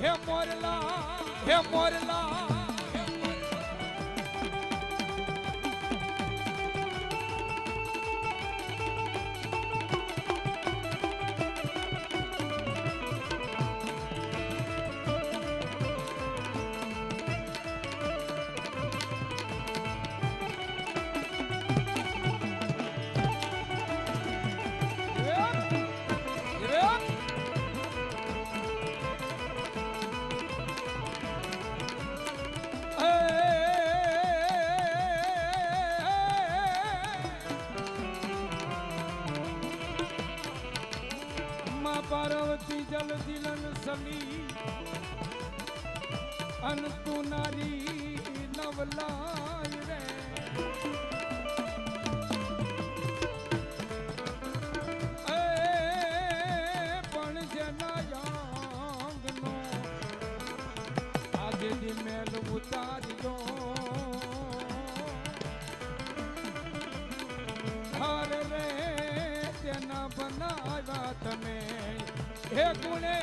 હે મોરલા હે મોરલા. દિલન સલી અન તું નારી નવલાય રે. પણ જેના યાંગનો આજે દી મેલ ઉતાર્યો હર રે તેના બનાવ્યા તમે. હે ગુણે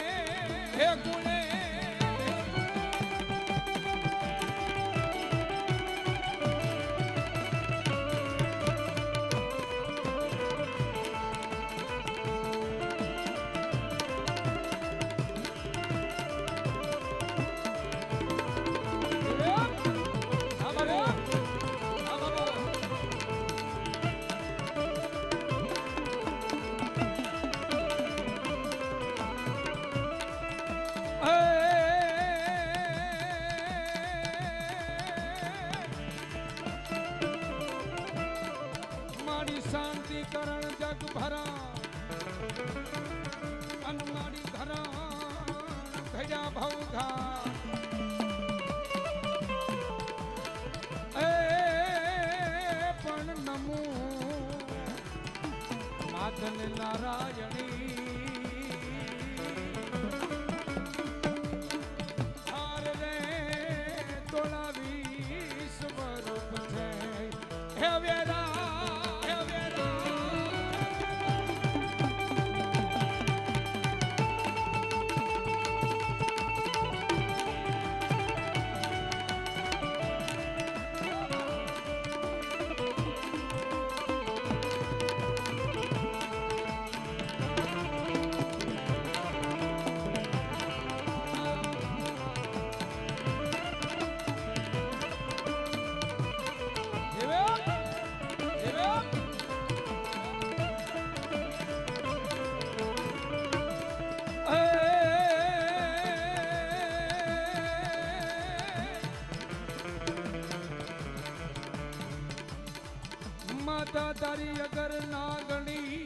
તારી અગર નાગણી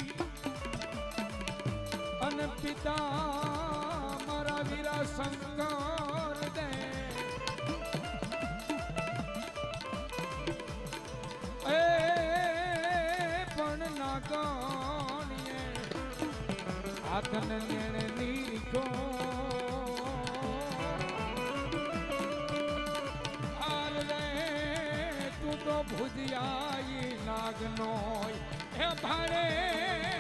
અને પિતા મારા વીરા શંકર દે એ પણ નાગણીએ હાથને નેણે નીકો હાલ રે તું તો ભુજિયાઈ નાગનો હે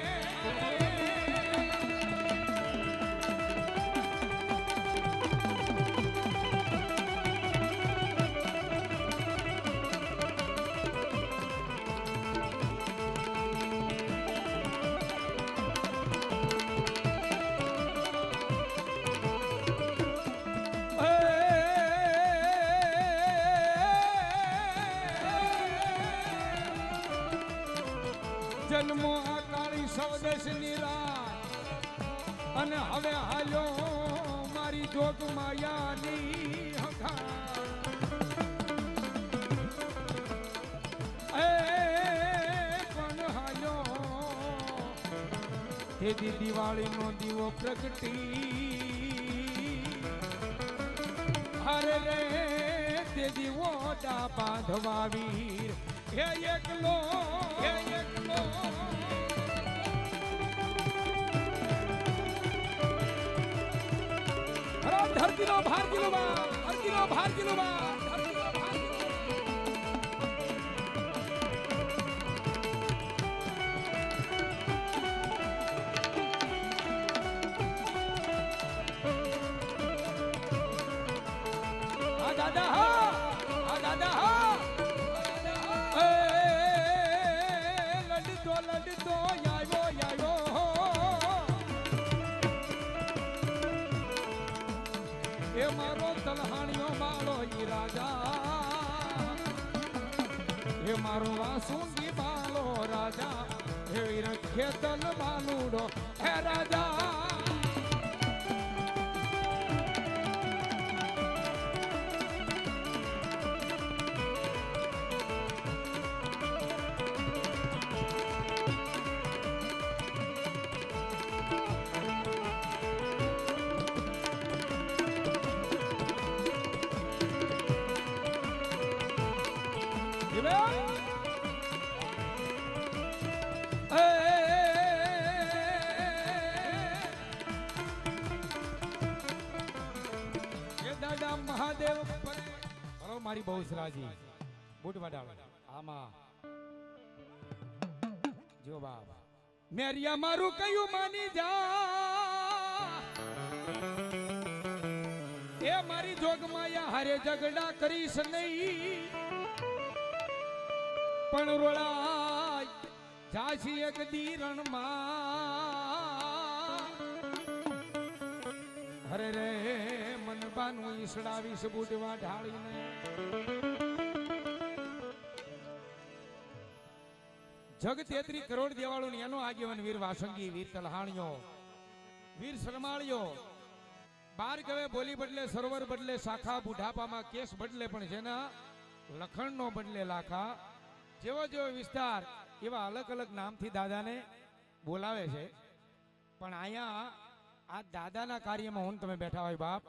હાલ્યો દિવાળીનો દીવો પ્રગટી. હરે રે તે દીવો ડા બાંધવા વીર હે એકલો હે એકલો. ધરતીનો ભાર કિલો બા ધરતીનો ભાર કિલો બા મારો વાસુંગી બાલો રાજા હે રખે તલ બાલુડો હે રાજા મેરિયા મારું કયું માની જા? એ મારી જોગમાયા હારે ઝઘડા કરીશ નહીં. પણ રોળા જાશી એક દીરણમાં. હરે રે મનબાનું ઈસડાવીશ બુટવા ઢાળીને. જગ તેત્રી કરોડ દેવાળું એનો આગેવાન વીર વાસંગી, વીર તલહાણીઓ વીર શરમાળીઓ બાર કવે બોલી બદલે, સરોવર બદલે, શાખા બુઢાપામાં કેસ બદલે, પણ જેના લખણનો બદલે લાખા. જેવો જેવો વિસ્તાર, એવા અલગ અલગ નામથી દાદાને બોલાવે છે. પણ અહીંયા આ દાદાના કાર્યમાં હું તમે બેઠા હોય બાપ,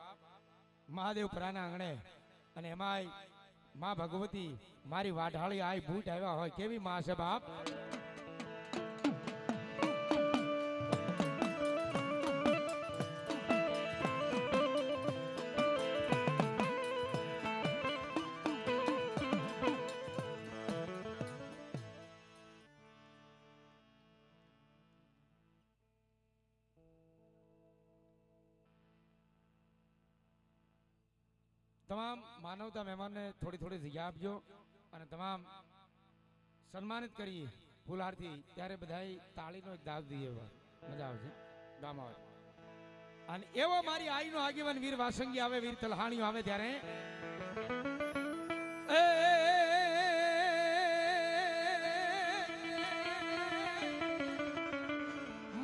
મહાદેવ પ્રાના આંગણે અને એમાંય માં ભગવતી મારી વાઢાળી આય બૂટ આવ્યા હોય કેવી માં છે બાપ? તમામ માનવતા મહેમાનને થોડી થોડી જગ્યા આપજો અને તમામ સન્માનિત કરીએ ફૂલહારથી. ત્યારે બધાય તાળીનો એક દાવ દઈએ મજા આવશે. ગામ આવે. અને એવો મારી આઈનો આગેવાન વીર વાસંગી આવે, વીર તલહાણીઓ આવે ત્યારે.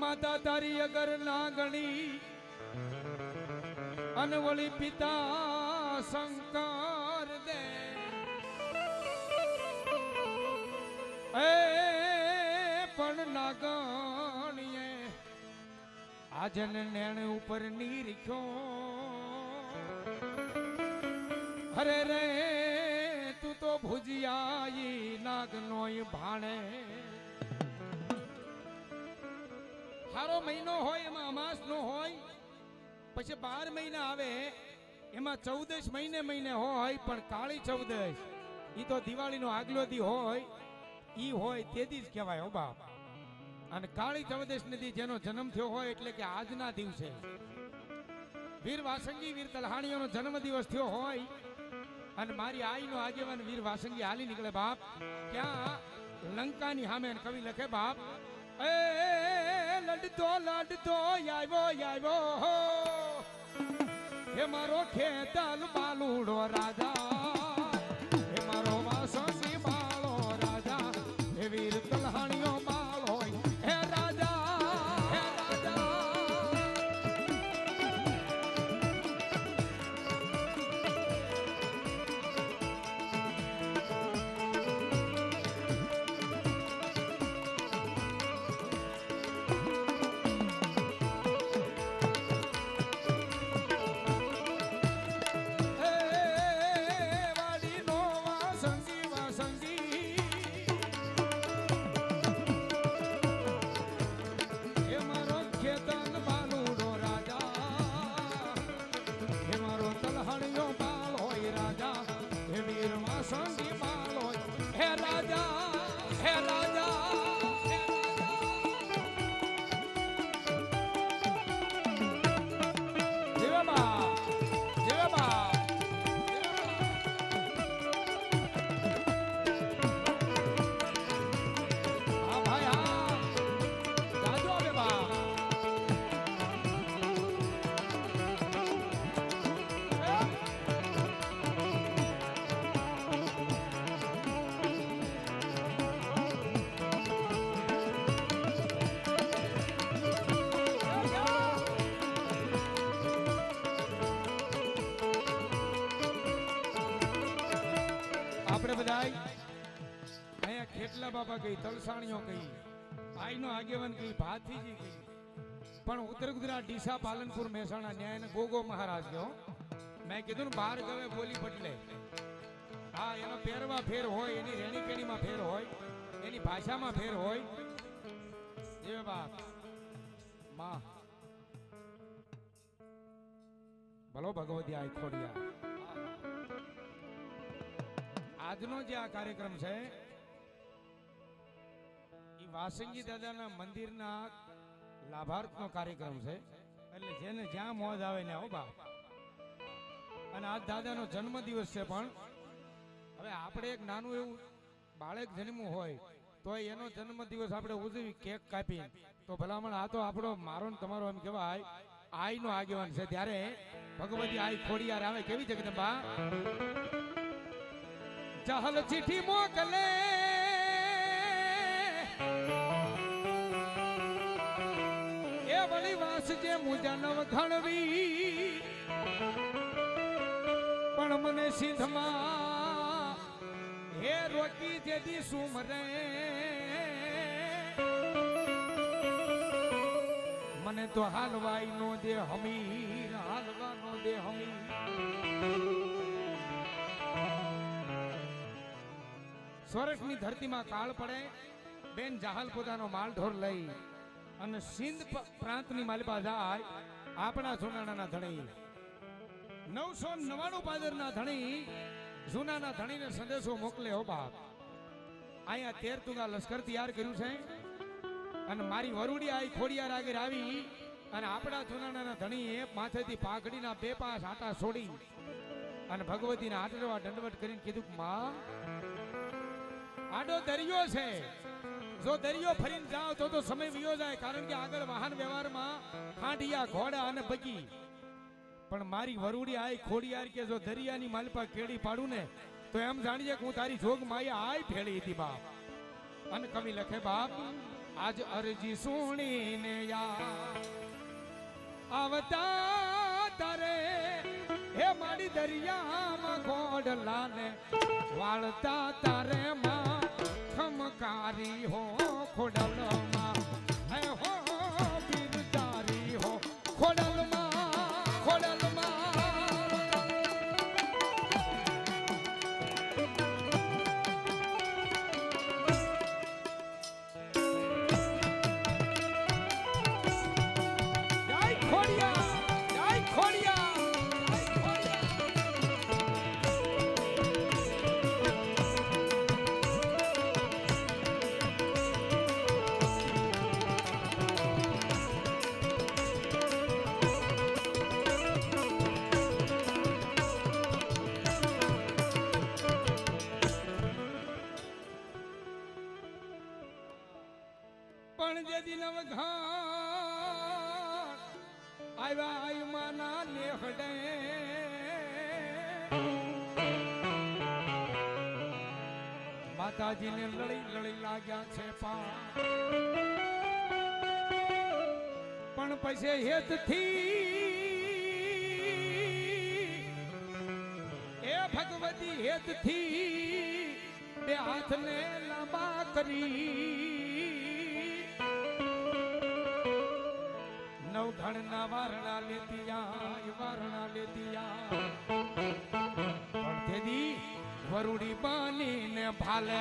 માતા તારી અગર ના ગણી, અનવળી પિતા શંકર દે. એ પણ નાગણીએ આજન નેણ ઉપર નીરખ્યો. અરે રે, તું તો ભુજિયાઈ નાગ નોય ભાણે. હારો મહિનો હોય, એમાં અમાસ નો હોય, પછી બાર મહિના આવે એમાં ચૌદશ મહિને મહિને હોય, પણ કાળી ચૌદશ. ઈ તો દિવાળીનો આગલો દી હોય, ઈ હોય તે દી જ કહેવાય હો બાપ. અને કાળી ચૌદશ નદી જેનો જન્મ થયો હોય એટલે કે આજના દિવસે. વીર વાસંગી, વીર તલહાણીઓનો જન્મ દિવસ થયો હોય, અને મારી આઈનો આગેવાન વીર વાસંગી હાલી નીકળે બાપ. ક્યાં? લંકાની સામે કવિ લખે બાપ, એ લડતો લડતો આવ્યો આવ્યો હે મારો ખેતલ બાલુડો રાજા. San બધાય અહીંયા ખેટલા બાબા ગઈ તલસાણીઓ ગઈ આઈનો આગેવાન ગઈ ભાથીજી ગઈ પણ ઉત્તર ગુજરાત ડીસા, પાલનપુર, મહેસાણા ન્યાય ગોગો મહારાજ ગયો મેં કીધું ને બહાર ગવે બોલી બદલે હા, એનો પહેરવા ફેર હોય, એની રેણી કેણીમાં ફેર હોય, એની ભાષામાં ફેર હોય. જે બાપમાં. ભલો ભગવતી આઈ ખોડિયા આજનો જે આ કાર્યક્રમ છે એ વાસંગી દાદાના મંદિરના લાભાર્થનો કાર્યક્રમ છે. એટલે જેને જ્યાં મોજ આવે ને બાપ. અને આજ દાદાનો જન્મદિવસ છે પણ, હવે આપણે એક નાનું એવું બાળક જન્મવું હોય તો એનો જન્મદિવસ આપણે ઉજવી, કેક કાપી તો ભલામણ આ તો આપણો, મારો ને તમારો એમ કહેવાય, આઈનો આગેવાન છે. ત્યારે ભગવતી આઈ ખોડિયાર આવે. કેવી જગદંબા ચહલ ચીઠી મોકલે. એ વળી વાસ જે મુજાનવ ઘણવી પણ મને સિંધમાં હે રોકી જેદી સુમરે મને તો હાલવાઈ નો દે હમીર હાલવા નો દે હમીર સ્વર્ગની ધરતીમાં કાળ પડે, બેન જાહલ પોતાનો માલઢોર લઈ અને સિંધ પ્રાંતની માલિપા જાય આપણા જુનાણાના ધણી. નવસો નવાણું પાદરના ધણી જૂનાના ધણીને સંદેશો મોકલે, હો બાપ. અહીંયા તેર તુગા લશ્કર તૈયાર કર્યું છે અને મારી વરુડી આઈ ખોડિયાર આગળ આવી અને આપણા જુનાણાના ધણીએ માથેથી પાઘડીના બે પાંચ આટા છોડી અને ભગવતીના આટરવા દંડવટ કરીને કીધું કે માં આડો દરિયો છે. જો દરિયો ફરીને જાઓ તો તો સમય વિયો જાય, કારણ કે આગળ વાહન વ્યવહારમાં ખાંડિયા, ઘોડા અને બગી. પણ મારી વરુડી આય ખોડિયાર કે જો દરિયાની માલપા કેડી પાડું ને, તો એમ જાણીએ કે હું તારી જોગ માયા આય ફેળી હતી બાપ. અને કવિ લખે, બાપ, આજ અરજી સુણીને યા આવતા તારે હે મારી દરિયામાં ઘોડલાને વાળતા તારે ખમકારી હો ખોડલમાં માતાજીને લડી લડી લાગ્યા છે પણ પછી હેતથી એ ભગવતી હેતથી બે હાથને લાંબા કરી નવઘણના વારણા લેતી વારણા લેતી વરુડી બાનીને ભાલે.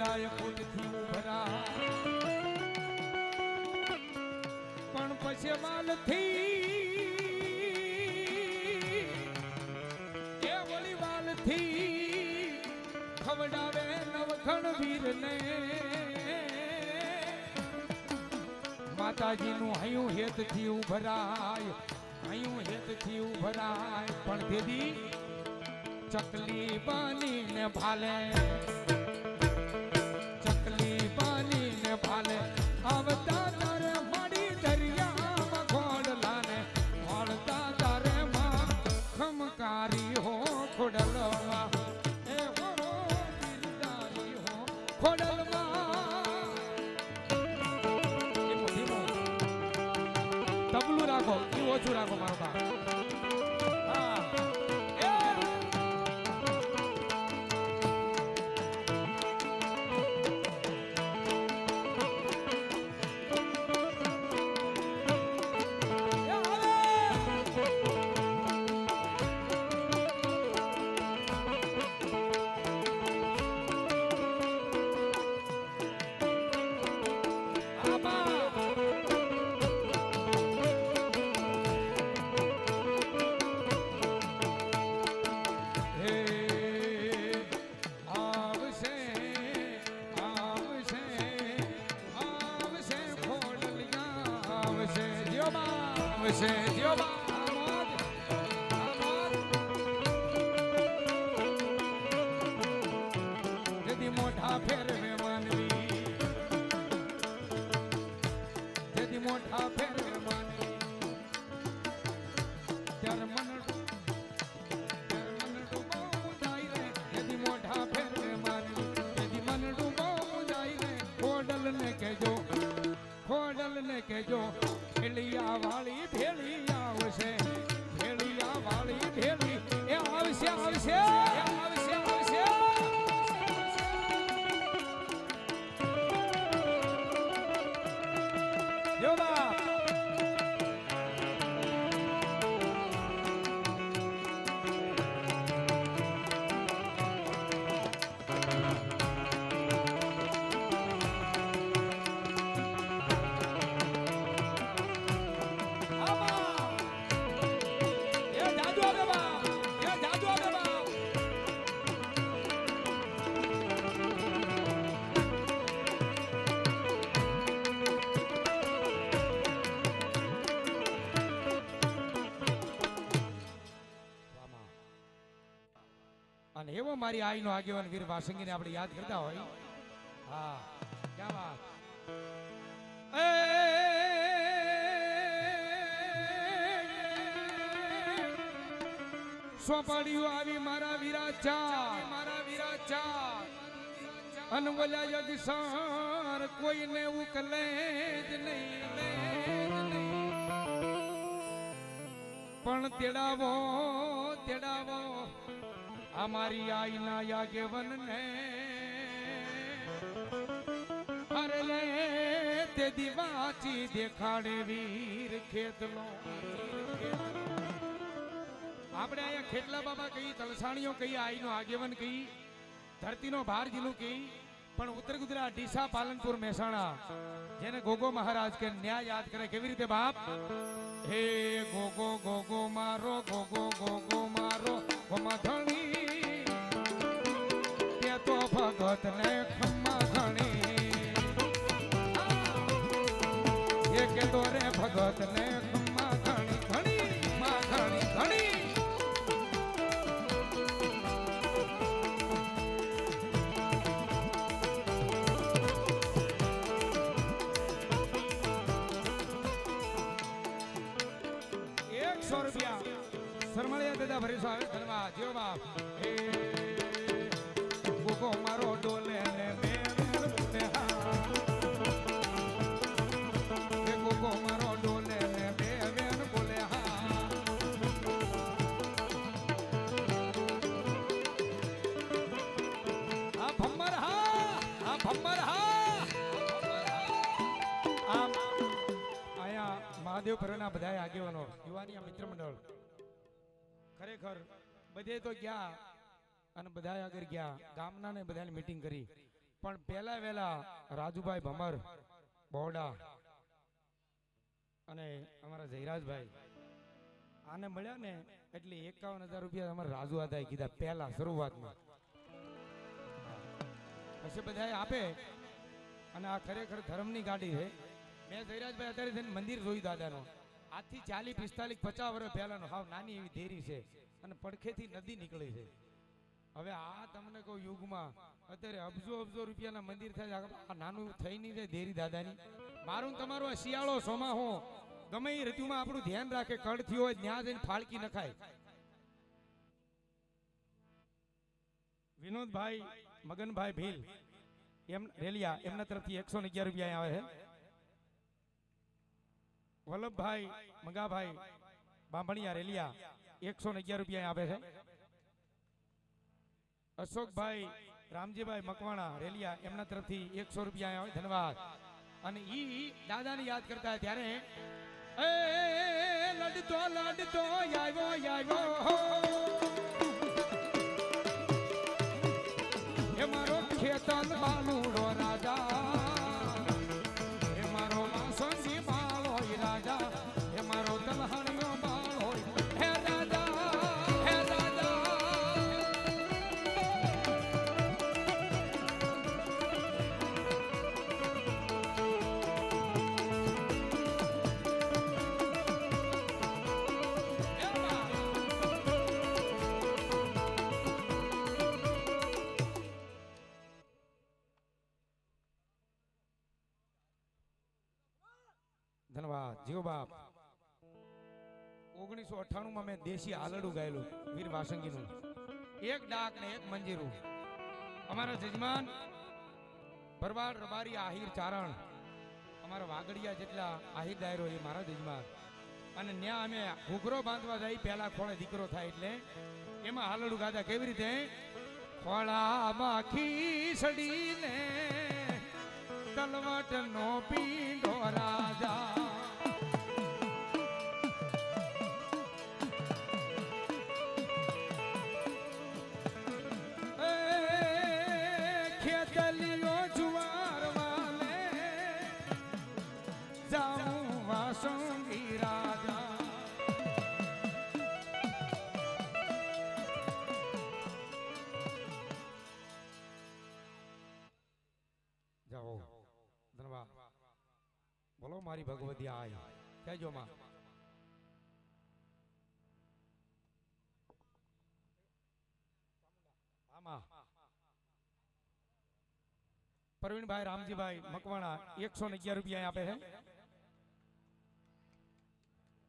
દૂધડાય ફૂલથી ઉભરા પણ પછી વાલથી, એ વળી વાલથી ખવડાવે નવખણ વીરને. માતાજીનું હયું હેતથી ઉભરાય, હયું હેતથી ઉભરાય. પણ દેદી, ચકલી બનીને ભાલે. ભાલે આવતા તારે માડી દરિયામાં ખોડલાને મળતા તારે માં ખમકારી હો ખોડલમાં એ હો બિરદારી હો ધીમું. તબલું રાખો, એ ઓછું રાખો મારો બા અને એવો મારી આઈનો આગેવાન વીર વાસંગીને આપણે યાદ કરતા હોય. હા ક્યાં વાત? સોપાડીઓ આવી મારા વિરાચા મારા વિરાચા અનવલ્યા યજસાર કોઈને ઉકલે જ નહીં. પણ તેડાવો તેડાવો. અમારી આઈના ને અરે લે, તે દિવાચી દેખાડે વીર ખેતલો. આપણે અહીંયા ખેટલા બાબા કહી તલસાણીઓ કહી આઈનો આગેવન કહી ધરતીનો ભાર જીલું કહી પણ ઉત્તર ગુજરાત, ડીસા, પાલનપુર, મહેસાણા, જેને ગોગો મહારાજ કે ન્યાય યાદ કરે, કેવી રીતે બાપ? હે ગોગો ગોગો મારો, ગોગો ગોગો મારો ગોમધણી ને ખમ્મા ઘણી. એ કે તો રે ભગત ને પરના બધા આગેવાનો, યુવાની મિત્ર મંડળ ખરેખર બધે તો ગયા અને બધા આગળ ગયા. ગામના ને બધાની મીટિંગ કરી. પણ પહેલા વહેલા રાજુભાઈ ભમર, બોડા અને અમારા જયરાજભાઈ આને મળ્યા ને એટલે એકાવન હજાર રૂપિયા અમારા રાજુ હતા કીધા પહેલા શરૂઆતમાં. પછી બધાએ આપે અને આ ખરેખર ધર્મની ગાડી છે. મેં જયરાજભાઈ અત્યારે થઈને મંદિર જોયું દાદાનું. આજથી ચાલીસ, પિસ્તાલીસ, પચાસ વર્ષ પહેલાનું. હાવ નાની એવી ધેરી છે. અને પડખેથી નદી નીકળે છે. હવે આ તમને કહું યુગમાં, અત્યારે અબજો અબજો રૂપિયાના મંદિર થાય. આ નાનું થઈ નહીં જાય ધેરી દાદાની. મારું તમારું આ શિયાળો સોમા હો, ગમે એ ઋતુમાં આપણું ધ્યાન રાખે કડ થયું હોય ત્યાં જઈને ફાળકી નખાય. વિનોદભાઈ, મગનભાઈ ભીલ, એમ રેલિયા, એમના તરફથી એકસો અગિયાર રૂપિયા આવે છે. વલ્લભભાઈ, મગાભાઈ, બાંભણિયા રેલિયા, એકસો ને અગિયાર રૂપિયા આપે છે. અશોકભાઈ, રામજીભાઈ મકવાણા રેલિયા, એમના તરફથી એકસો રૂપિયા આવે. ધન્યવાદ. અને ઈ દાદાને યાદ કરતા ત્યારે, એ લડતો લડતો આવ્યો આવ્યો એ મારો ખેતન બાલુડો જીઓ બાપ. ઓગણીસો અઠાણું માં મેં દેશી આલડું ગાયેલું, વીર વાસંગીનું. એક ડાક ને એક મંજીરું. અમારા જજમાન ભરવાડ, રબારી, આહિર, ચારણ, અમારા વાગડિયા જેટલા આહિર ડાયરો એ મારા જજમાન અને ન્યા અમે ઘૂઘરો બાંધવા જાય, પહેલા ખોળે દીકરો થાય એટલે એમાં હાલડું ગાતા કેવી રીતે? ખોળામાં ખીસડીને તલવટ નો પીંડો રાજા બોલો, મારી ભગવતી આય. કહેજો માં. પ્રવીણભાઈ, રામજીભાઈ મકવાણા એકસો ને અગિયાર રૂપિયા આપે છે.